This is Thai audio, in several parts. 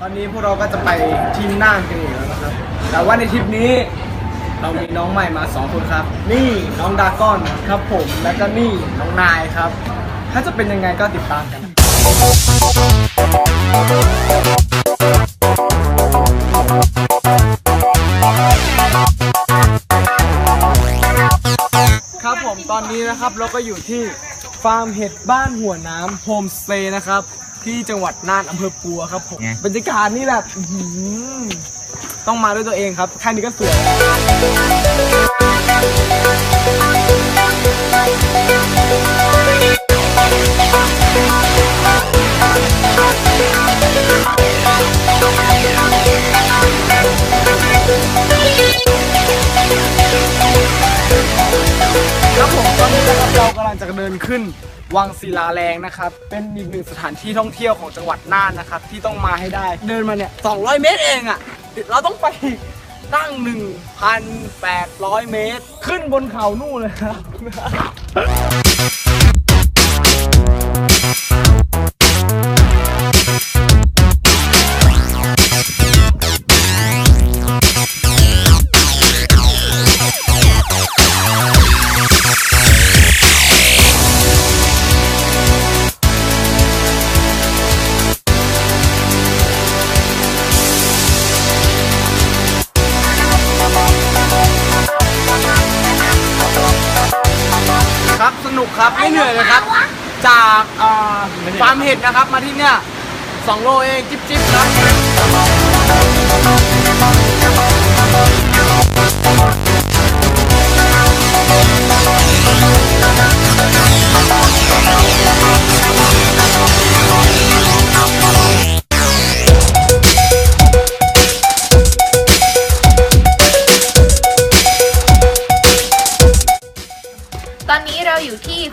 ตอนนี้พวกเราก็จะไปทีมน่านกันอีกแล้วนะครับ แต่ว่าในทริปนี้เรามีน้องใหม่มาสองคนครับ นี่น้องดาก้อนครับผม แล้วก็นี่น้องนายครับ ถ้าจะเป็นยังไงก็ติดตามกัน ครับผมตอนนี้นะครับเราก็อยู่ที่ฟาร์มเห็ดบ้านหัวน้ำโฮมสเตย์นะครับ ที่จังหวัดน่านอำเภอปัวครับผมไง บรรยากาศนี่แบบอื้อหือต้องมาด้วยตัวเองครับแค่นี้ก็สวยแล้ว ตอนนี้นะครับเรากำลังจะเดินขึ้นวังศิลาแรงนะครับ เป็นอีกหนึ่งสถานที่ท่องเที่ยวของจังหวัดน่านนะครับ ที่ต้องมาให้ได้ เดินมาเนี่ย 200 เมตรเองอะ่ะ เราต้องไปตั้ง 1,800 เมตร ขึ้นบนเขานู่นเลยครับ สนุกครับไม่เหนื่อยเลยครับ จากเอ่อฟาร์มเห็ดนะครับมาที่เนี่ย2โลเอง จิ๊บจิ๊บครับ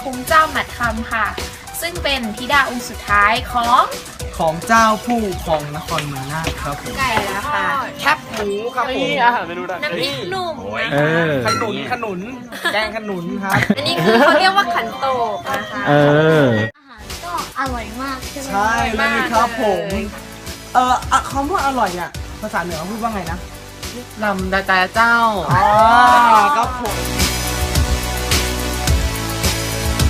คุ้มเจ้าหมัดคำค่ะ ซึ่งเป็นธิดาองค์สุดท้ายของของเจ้าผู้ของนครเมืองน่านครับผมไก่แล้วค่ะแคบหมูครับผมนี่อาหารเมนูดังน้ำพริกหนุ่มนะเอคะอขนุนขนุนแกงขนุนครับ อันนี้คือเขาเรียกว่าขันโตกนะคะเอออาหารก็อร่อยมากใช่ไหมใช่เลยครับผมเอออะคำว่าอร่อยเนี่ยภาษาเหนือเขาพูดว่าไงนะลำดาจาเจ้าอ๋อครับผม